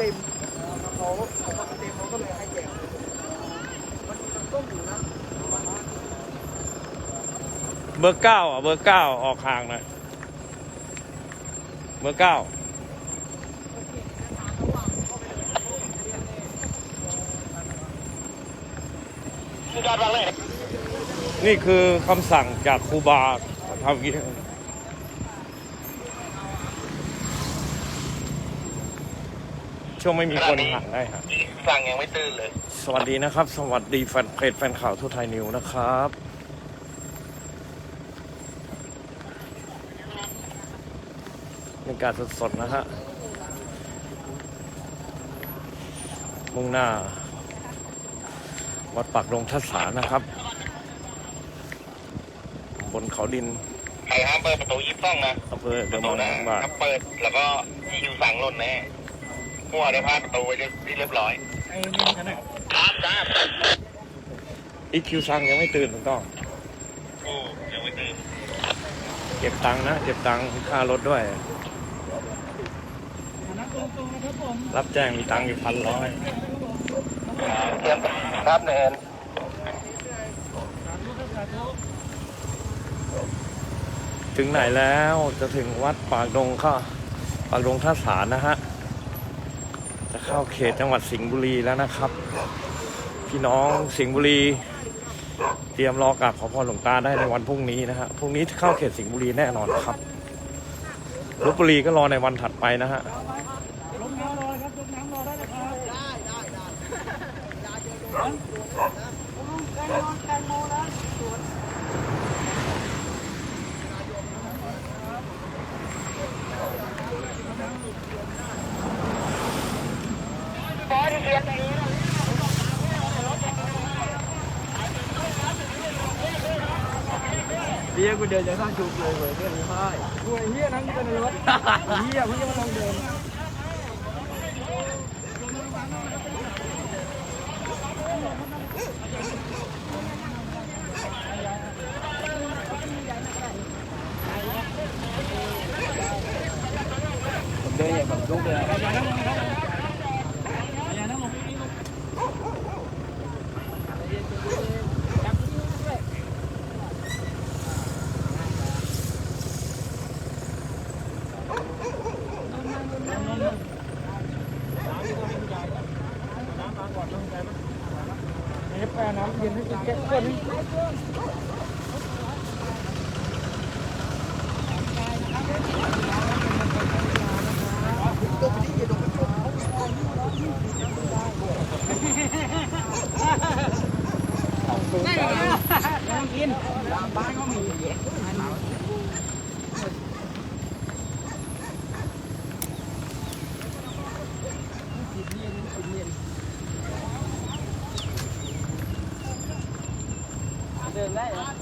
เต็มเขาของมันเต็มเขาก็เลยให้แจกมันมีน้ำส้มอยู่นะเบอร์เก้าอะเบอร์เก้าออกห่างหน่อยเบอร์เก้านี่คือคำสั่งจากครูบาทำอย่างนี้ ช่วงไม่มีคนห่างได้ครับสั่งยังไม่ตื่นเลย สวัสดีนะครับ สวัสดีแฟนเพจแฟนข่าวทั่วไทยนิวนะครับบรรยากาศสดๆนะฮะมุ่งหน้า วัดปากดงทัศสานะครับ บนเขาดินใครห้ามเปิดประตูยิบต้องนะอำเภอปเดอะระมตูองนะบาทถ้าเปิดแล้วก็คิวสั่งหล่นแน่ หัวได้พาดประตูไว้เรียบเรียบร้อยไอ้นี่กันนะครับครับอีคิวซังยังไม่ตื่นถูกต้องโอ้ยังไม่ตื่นเก็บตังค์นะเก็บตังค์ค่ารถด้วยนักตรงๆนะครับผมรับแจ้งมีตังค์อยู่พันร้อยเตรียมครับเนนถึงไหนแล้วจะถึงวัดปากดงเข้าปากดงท่าสารนะฮะจะ เข้าเขตจังหวัดสิงห์บุรีแล้วนะครับ พี่น้องสิงห์บุรี เตรียมรอกราบขอพรหลวงตาได้ในวันพรุ่งนี้นะฮะพรุ่งนี้เข้าเขตสิงห์บุรีแน่นอนครับลบบุรีก็รอในวันถัดไปนะฮะลงน้ำรอครับลงน้ำรอได้ได้ได้ได้ได้เจอดูนะแตงโมแตงโมนะสวน เฮียกูเดินจะสร้างจุกเลยเว้ยเรื่องนี้ไม่กูไอ้เฮียนั่งอยู่ในรถเฮียเพิ่งจะมาลองเดินผมเดินอย่างแบบลุกเลย than that.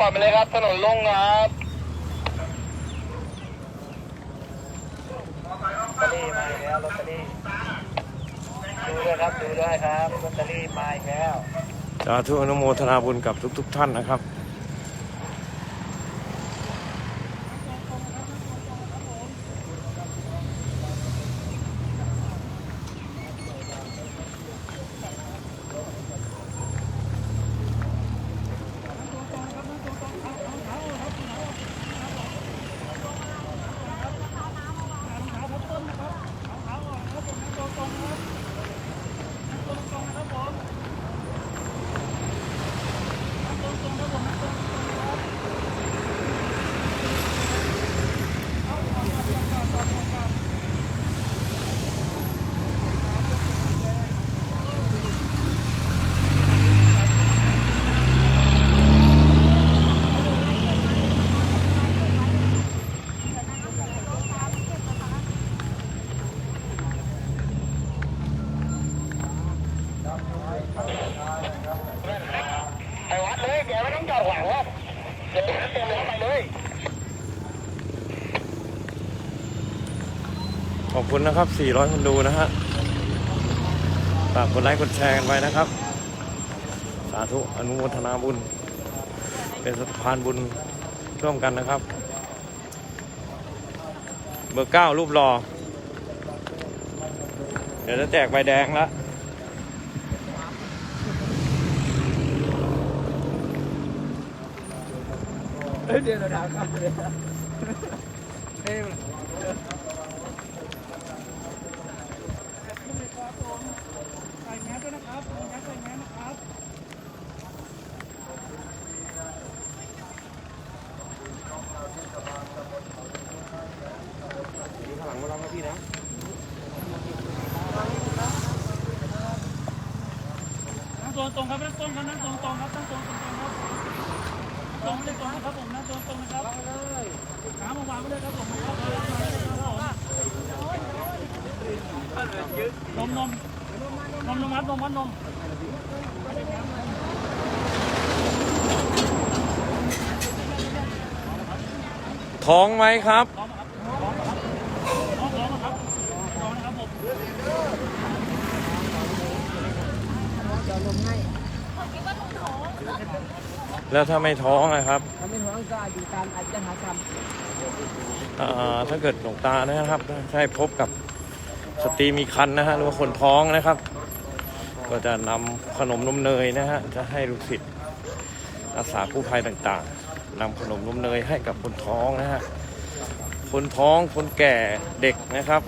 ปล่อยไปเลยครับ ถนนโล่งครับลอตเตอรี่มาอีกแล้วลอตเตอรี่ดูด้วยครับ ดูด้วยครับลอตเตอรี่มาอีกแล้ว สาธุอนุโมทนาบุญกับทุก ๆ ท่านนะครับ คุณนะครับ 400 คนดูนะฮะฝากกดไลค์กดแชร์กันไว้นะครับ สาธุอนุโมทนาบุญ เป็นสะพานบุญร่วมกันนะครับ เบอร์เก้ารูปรอ เดี๋ยวจะแจกใบแดงล้วเฮ้ยเดี๋ยวเราด่าครับเดี๋ยวเฮ้ยใส่แมสด้วยนะครับใส่แมสใส่แมสนะครับนั่งตัวตรงครับนั่งตรงครับนั่งตรงตรงครับนั่งตรงตรงครับตรงเลยตรงนะครับผมนั่งตรงตรงนะครับขามาวางไว้เลยครับผมนมนมนมนมมัดนมมัดนมท้อ งไหมครับน้องน้องนะครับน้องนะครับผมแล้วถ้าไม่ท้องนะครับ ถ้าไม่ท้องก็อยู่ตามอาจจะหากรรมอ่าถ้าเกิดหลวงตานะครับ ใช่พบกับสตรีมีคันนะฮะหรือว่าคนท้องนะครับ ก็จะนำขนมนมเนยนะฮะ จะให้ลูกศิษย์อาสากู้ภัยต่างๆนำขนมนมเนยให้กับคนท้องนะฮะ คนท้อง คนแก่ เด็กนะครับ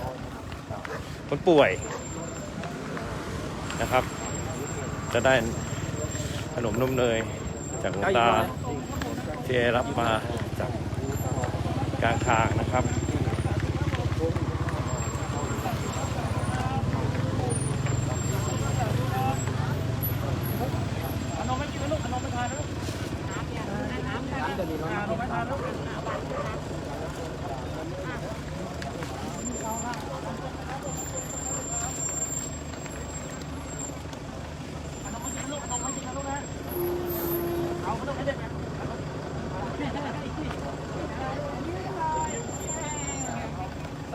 คนป่วยนะครับ จะได้ขนมนมเนยจากหลวงตาที่รับมาจากกลางทางนะครับ ขนมไม่กินนะลูกขนมไม่ทานนะลูกน้ำน้ำจะดีน้ำไม่ทานลูกขนมไม่กินลูกขนมไม่กินนะลูกนะเอาขนมให้เด็กนะ ส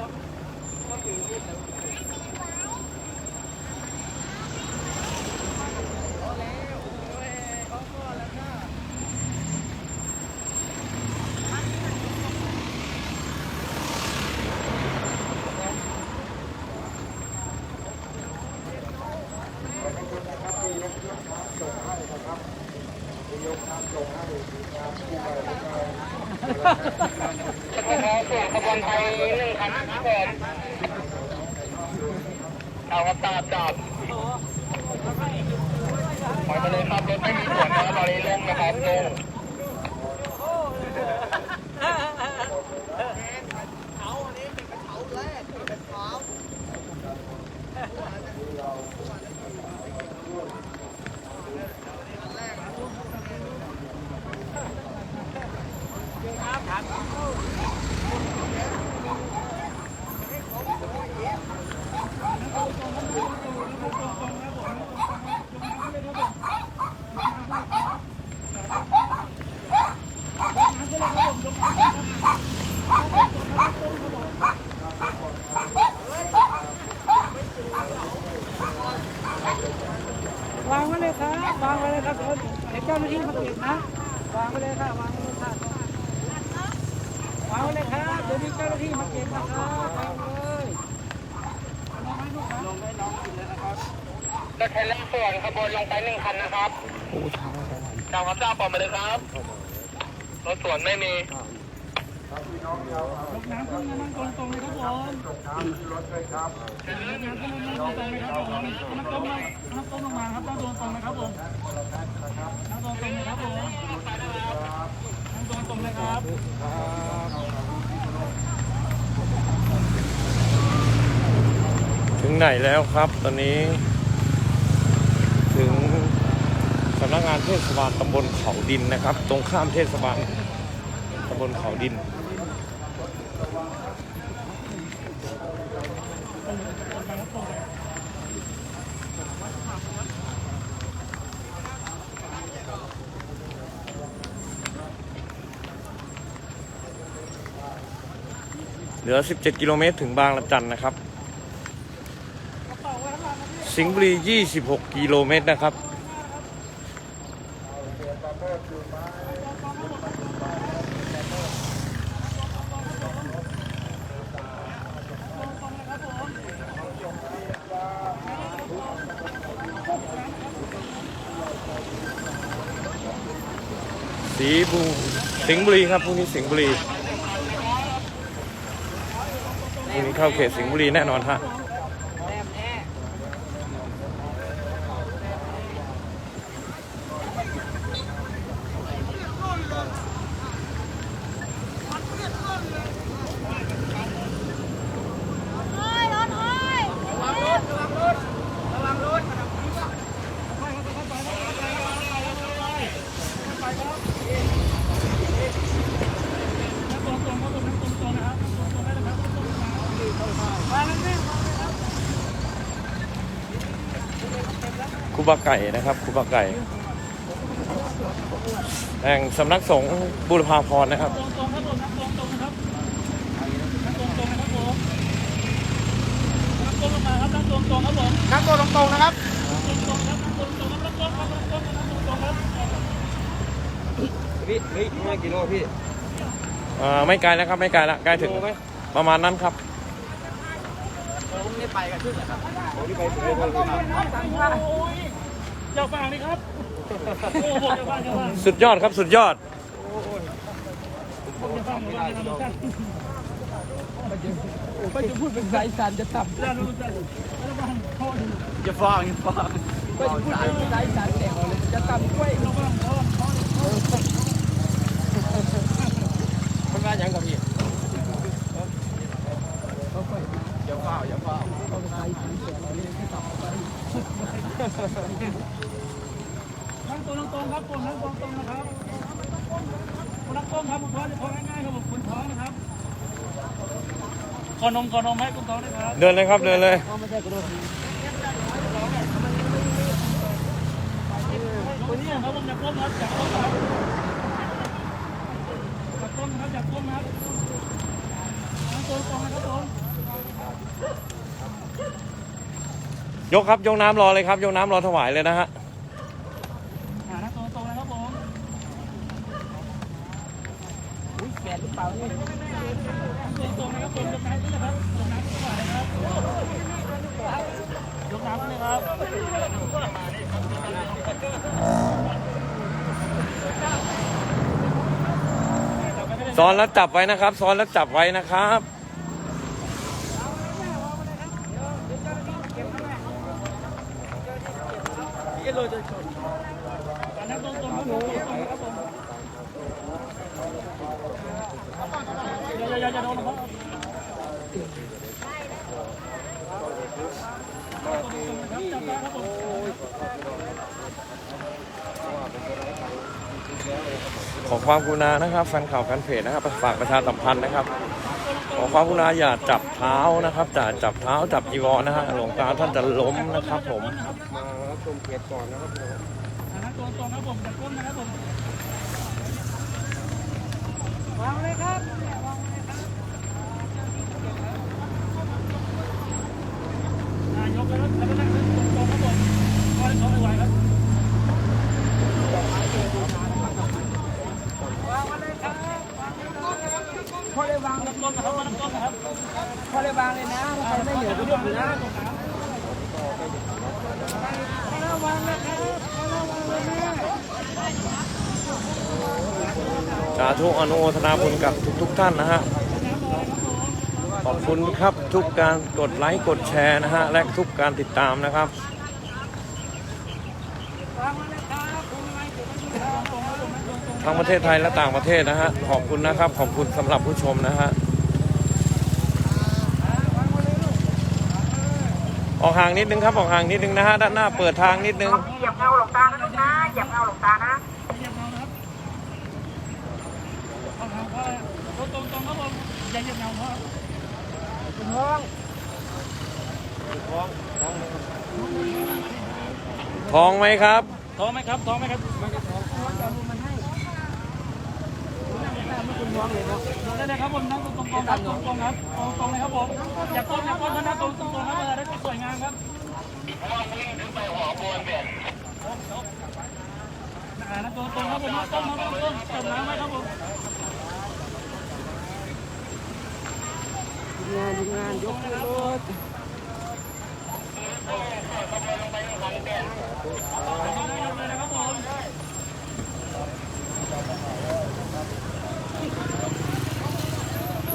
่วน ขบวนไทยหนึ่งคันครับผมเอาครับตาบจับปล่อยมาเลยครับรถไม่มีส่วนนะครับตอนนี้ลงนะครับลงวางไว้เลยครับวางไว้เลยครับเดี๋ยว เจ้าหน้าที่มาเก็บนะวางไว้เลยค่ะวางไว้เลยค่ะวางไว้เลยครับเดี๋ยวมีเจ้าหน้าที่มาเก็บนะครับวางเลยลงให้ลูกครับลงให้น้องกินเลยนะครับรถไทยเร่งส่วนขบวนลงไปหนึ่งคันนะครับเจ้าครับเจ้าปอยมาเลยครับรถสวนไม่มียกน้ำขึ้นมานั่งตรงตรงเลยครับผมยกน้ำขึ้นรถเลยครับยกน้ำขึ้นมานั่งตรงๆเลยครับผมน้ำต้มมาน้ำต้มลงมาครับนั่งตรงตรงเลยครับผมนั่งตรงตรงเลยครับผมนั่งตรงตรงเลยครับถึงไหนแล้วครับตอนนี้ ถึงสำนักงานเทศบาลตำบลเขาดินนะครับ ตรงข้ามเทศบาลตำบลเขาดิน เหลือ 17 กิโลเมตรถึงบางละจันนะครับ สิงห์บุรี 26 กิโลเมตรนะครับ สีบูสิงห์บุรีครับพรุ่งนี้สิงห์บุรี พรุ่งนี้เข้าเขตสิงห์บุรีแน่นอนฮะาไก่นะครับครูบาไก่แห่งสำนักสงฆ์บุรพาพรนะครับตรงตรงครับผมนั่งตรงตรงนะครับนั่งตรงตรงนะครับผมนั่งตรงลงมาครับนั่งตรงตรงครับผมนั่งตัวตรงๆนะครับตรงตรงครับนั่งตรงตรงครับนั่งตรงครับนั่งตรงนั่งตรงตรงครับพี่โลพี่อ่าไม่ไกลนะครับไม่ไกลละใกล้ถึงประมาณนั้นครับผมนี่ไปกันขึ้นเหรอครับผมนี่ไปถึงเลยครับ โอ้ยอย่าฟังนี่ครับ โอ้โหอย่าฟังอย่าฟังสุดยอดครับสุดยอดอย่าฟังอย่าฟังอย่าฟังไม่จะพูดเป็นสายสันจะต่ำอย่าฟังอย่าฟังพ่อดูอย่าฟังอย่าฟังไม่จะพูดเป็นสายสันแต่งเลยจะต่ำกล้วยอย่าฟังพ่อพ่อมันมาอย่างกับพี่อย่าเฝ้าอย่าเฝ้านั่ง ตรงนั่งตรงครับผมนั่งตรงตรงนะครับนั่งตรงครับผมท้องจะท้องง่ายๆครับผมคุณท้องนะครับขอนมขอนมให้คุณท้องด้วยครับ เดินเลยครับเดินเลยคนนี้ครับผมอยากก้มครับอยากก้มครับอยากก้มครับอยากก้มครับนั่งตรงตรงนะครับผมยกครับยกน้ำรอเลยครับยกน้ำรอถวายเลยนะฮะ อ่านั่งตรงตรงนะครับผม อุ้ยแฟนหรือเปล่าเนี่ย ตรงตรงนะครับผมยกน้ำขึ้นนะครับยกน้ำขึ้นมาเลยครับยกน้ำขึ้นเลยครับ ซ้อนแล้วจับไว้นะครับ ซ้อนแล้วจับไว้นะครับ นั่งตรงตรงครับผมตรงตรงนะครับผมอย่าอย่าอย่าโดนนะครับจับได้ครับผม ขอ ความกรุณานะครับแฟนข่าวแฟนเพจนะครับฝากประชาสัมพันธ์นะครับ ขอความกรุณาอย่าจับเท้านะครับจะจับเท้าจับจีวรนะฮะหลวงตาท่านจะล้มนะครับ ผม มารับชมเพจก่อนนะครับผมนั่งตรงตรงครับผมอย่าก้มนะครับผมวางเลยครับวางเลยครับอ่ายกแล้วแล้วก็นั่งตรงตรงครับผมคอยเขาไม่ไหวครับ พอเลยวาง น้ำต้นนะครับน้ำต้นนะครับ พอเลยวางเลยนะใครไม่เหนียวก็ยุ่งนะ สา ธุอนุโมทนาบุญกับทุกๆท่านนะฮะ ขอบคุณครับทุกการกดไลค์กดแชร์นะฮะ และทุกการติดตามนะครับทั้งประเทศไทยและต่างประเทศนะฮะ ขอบคุณนะครับ ขอบคุณสำหรับผู้ชมนะฮะ ออกห่างนิดนึงครับ ออกห่างนิดนึงนะฮะ ด้านหน้าเปิดทางนิดนึงเหยียบเงาหลงตานะลูกนะเหยียบเงาหลงตานะ เหยียบเงานะครับ เอาทางเข้าเลยตรงตรงครับผมอย่าเหยียบเงาเพราะท้องไหมครับท้องไหมครับท้องไหมครับได้เลยครับผมนั่งตรงตรงครับตรงตรงครับตรงตรงเลยครับผมอย่าก้มอย่าก้มนะตรงตรงครับเออได้สวยงามครับอ่านั่งตรงตรงครับผมนั่งตรงนั่งตรงตรงจับน้ำไว้ครับผม งานงานยกขึ้นรถนะครับผม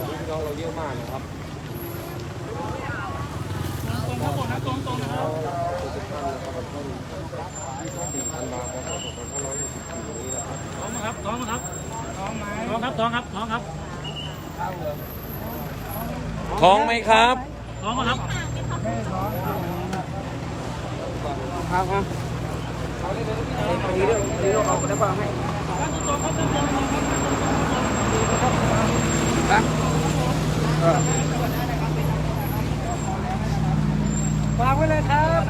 พี่น้องเราเยอะมากนะครับ ตรงครับผมนั่งตรงตรงนะครับ ทุกท่านนะครับวันที่สี่ธันวาคมสองพันห้าร้อยหกสิบสี่นี้นะครับ ท้องนะครับท้องนะครับท้องไหมท้องครับท้องครับท้องครับ ท้องไหมครับ ท้องครับ ครับครับเอาเลยเลยตรงนี้เรื่องนี้เราเอาไปได้ฟังให้ครับเออวางไว้เลยครับ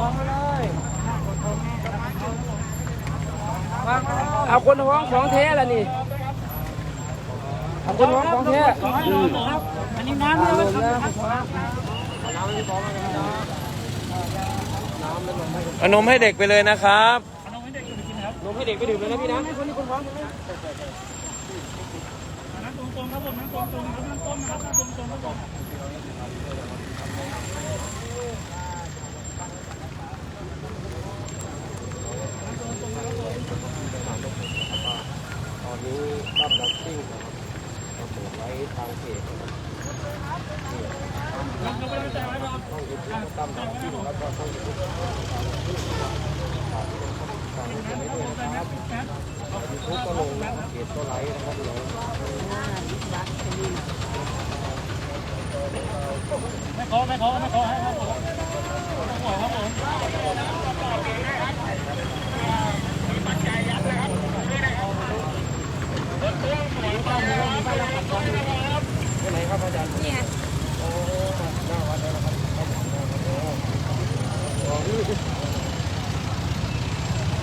วางไว้เลยวางไว้เลยเอาคนท้องของแท้ละนี่ เอาคนท้องของแท้ท้องให้รอครับอันนี้น้ำเลยยครับอมาเลยนน้ำไม่ลงไม่เอานมให้เด็กไปเลยนะครับเอาน้องให้เด็กกินครับนมให้เด็กไปดื่มเลยนะพี่นะคนนี้คนท้องนั่งตรงตรงครับผมนั่งตรงตรงครับนั่งตรงนะครับนั่งตรงตรงครับผมตอนนี้รับดับซิ่งนะครับเราเปิด ไว้ทางเพจนะครับนั่งตรงไปแล้วแต่ไว้ครับต้องยูทูบตั้มดับซิ่งแล้วก็ต้องยูทูบฝากที่เป็นข้อมูลการเงินไม่ด้วยนะครับยูทูบก็ลงนะครับเพจก็ไลค์นะครับเดี๋ยวไม่ขอไม่ขอไม่ขอให้ครับผมไม่ขอครับผม ไปไหนครับอาจารย์เนี่ยโอ้หน้าวัดแล้วนะครับอ๋อนี่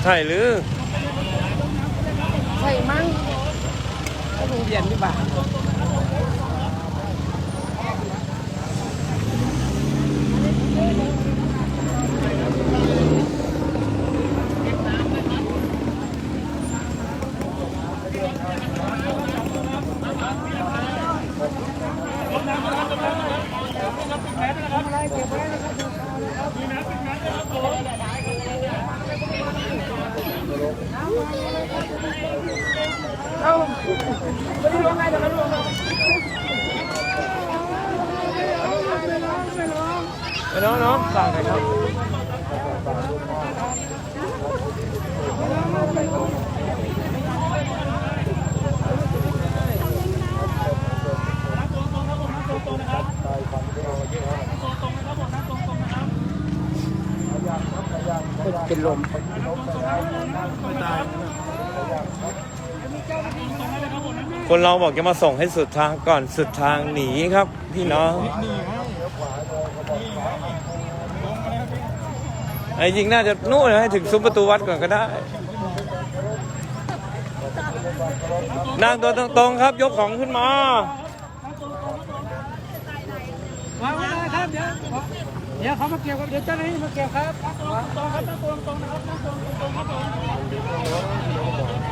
ใช่หรือ ใช่มั้งก็โรงเรียนพี่บ่า ไปน้องน้องฝากหน่อยครับนั่งตรงตรงครับผมนั่งตรงตรงนะครับนั่งสั่งตรงตรงนะครับเป็นลมไม่ตายตรงนั้นเลยครับผมนั่ง คนเราบอกจะมาส่งให้สุดทางก่อนสุดทางหนีครับ พี่น้องไอ้จริงน่าจะนู่นให้ถึงซุ้มประตูวัดก่อนก็ได้ นั่งตัวตรงๆครับ ยกของขึ้นมาวางไว้เลยครับเดี๋ยวเดี๋ยวเขามาเกี่ยวกับเดี๋ยวเจ้าหน้าที่มาเกี่ยวครับตรงครับตรงตรงนะครับตรงตรงครับผมนั่งตรงครับ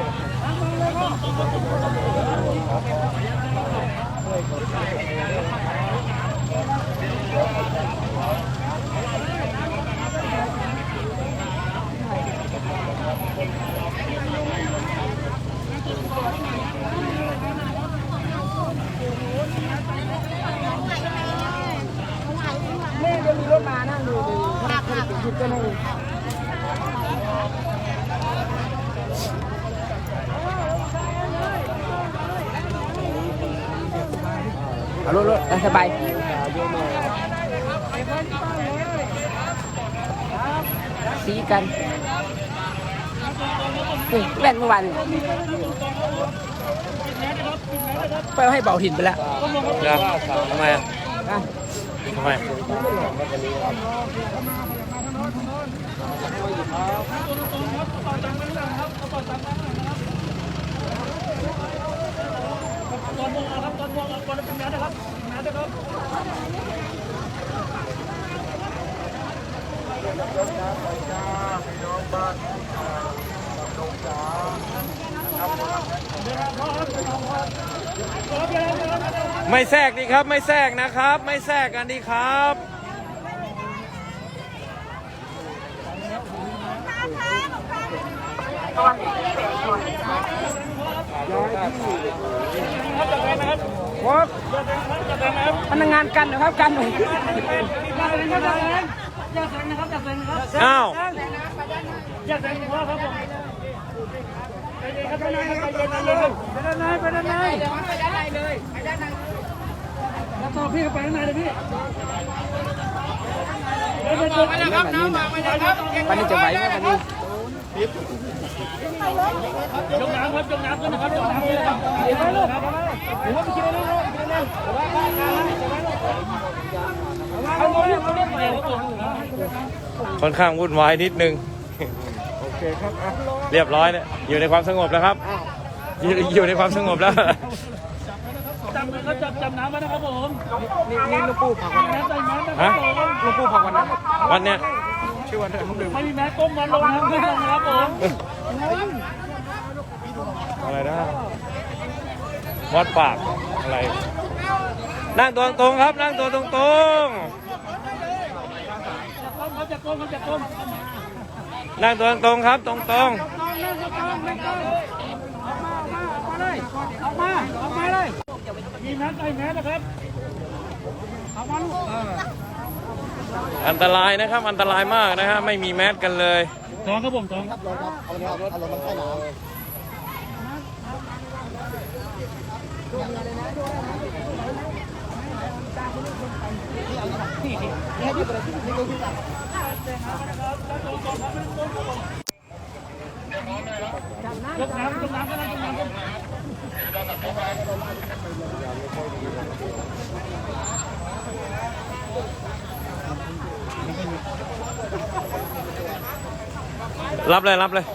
แม่เดี๋ยวมีรถมานั่งดูดูหยุดก็นั่ง เอารถรถสบายสีกันนี่แว่นเมื่อวานไปให้เบาหินไปแล้วนะทำไมอะทำไมครับ ตอนมองครับตอนมองก่อนเป็งานนะครับงานนะครับไม่แทรกดีครับ ไม่แทรกนะครับ ไม่แทรกกันดีครับตอนนี้เป็ พนักงานกันนะครับกันหน่อยอย่าแซงนะครับอย่าแซงนะครับอย่าแซงนะครับอ้าวอย่าแซงพ่อครับผมใจเย็นครับใจเย็นครับใจเย็นใจเย็นไปด้านในไปด้านในไปด้านในเลยไปด้านในแล้วต่อพี่ไปด้านในเลยพี่เดี๋ยวไปจบไปแล้วครับน้ำวางไปแล้วครับวันนี้จะไหวไหมวันนี้ ยกน้ำครับยกน้ำขึ้นนะครับยกน้ำขึ้นนะครับเดี๋ยวไปลูกครับเดี๋ยวไปคิดเรื่องลูกคิดเรื่องเอาลงเอาลงเอาลงครับผมค่อนข้างวุ่นวายนิดนึงโอเคครับอะเรียบร้อยเนี่ยอยู่ในความสงบแล้วครับอยู่อยู่ในความสงบแล้วจับมือเขาจับจับน้ำไว้นะครับผมนี่นี่ลูกปูผักแมสใส่แมสนะครับผมลูกปูผักวันนั้นวันเนี้ยชื่อวันเดือนลูกดื่มไม่มีแมสก้มวันลงน้ำขึ้นลงนะครับผม อะไรนะวัดปากอะไร นั่งตัวตรงๆครับ นั่งตัวตรงก้มเขาจะก้มเขาจะก้มๆนั่งตัวตรงๆครับ ตรงออกมาออกมาออกมาเลยมีแมสใส่แมสนะครับเอามาลูก ๆ อันตรายนะครับ อันตรายมากนะฮะ ไม่มีแมสกันเลย ท้องครับผมท้องเอาเนี่ยเอารถเอารถมาใส่น้ำยกน้ำยกน้ำก็ได้ยกน้ำก็ได้ รับเลยรับเลย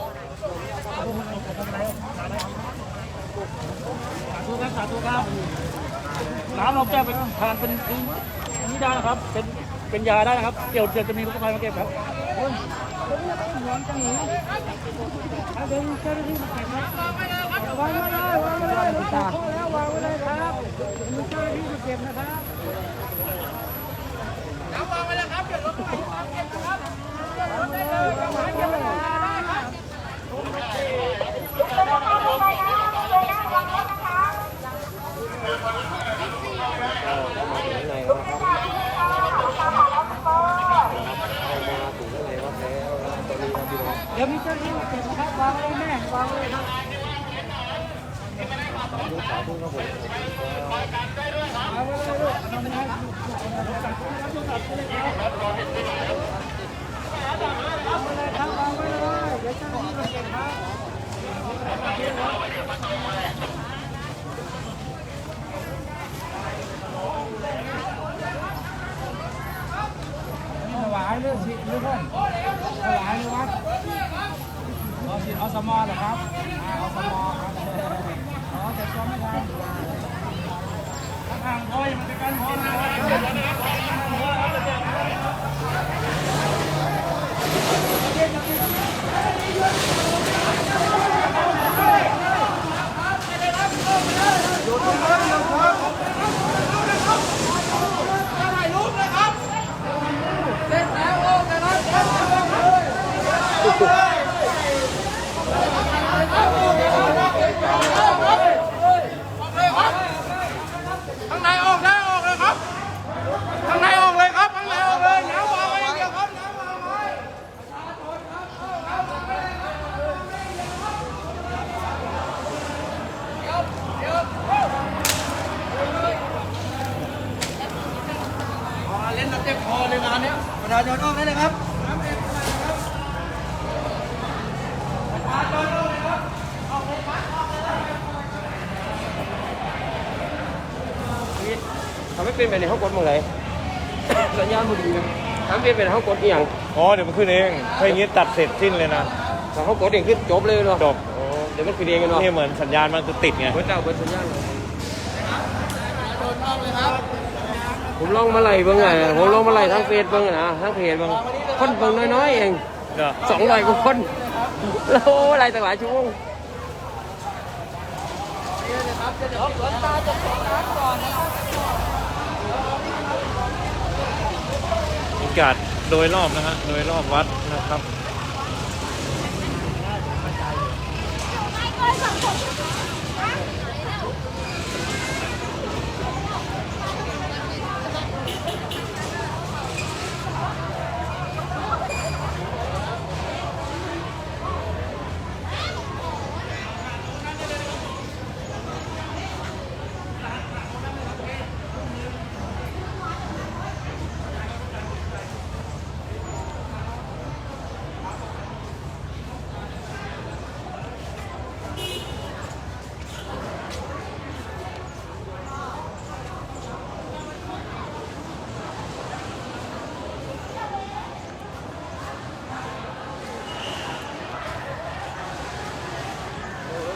สาธุครับสาธุครับน้ำเราแก้เป็นทานเป็นนี่ได้นะครับ เป็นเป็นยาได้นะครับ เดี๋ยวเดี๋ยวจะมีลูกไฟมาเก็บครับเอาเดี๋ยวเจ้าหน้าที่มาเก็บครับวางไม่ได้วางไม่ได้ผมขอแล้ววางไม่ได้ครับมีเจ้าหน้าที่มาเก็บนะครับเดี๋ยวมีเจ้าหน้าที่มาเก็บนะครับวางไว้แม่วางไว้เลยครับ ถวายเรื่องสิทุกคนถวายเลยวัดเอาสิเอาสมอเหรอครับอ่าเอาสมอครับอ๋อแต่ก็ไม่ทันทางพ่อยมันจะกันพ่อนะ เล่นน้ำเต็มคอเลยงานเนี้ยประชาชนออกได้เลยครับทำให้เป็นไปในห้องกดเมื่อไหร่สัญญาณบุรีทำเป็นไปในห้องกดอหย่างอ๋อเดี๋ยวมันขึ้นเองถ้าอย่างนี้ตัดเสร็จสิ้นเลยนะถ้าห้องกดเองขึ้นจบเลยเนาะจบโอ้เดี๋ยวมันขึ้นเองกันเนาะนี่เหมือนสัญญาณมันคือติดไงเปิดเจ้าเปิดสัญญาณเลย ผมลองมาไล่เบิ่งไงผมลองมาไล่ทั้งเฟซเบิ่งนะทั้งเพจเบิ่งคนเพิ่งน้อยๆเองสองร้อยกว่าคนแล้วไล่ตั้งหลายช่วงบรรยากาศโดยรอบนะฮะโดยรอบวัดนะครับ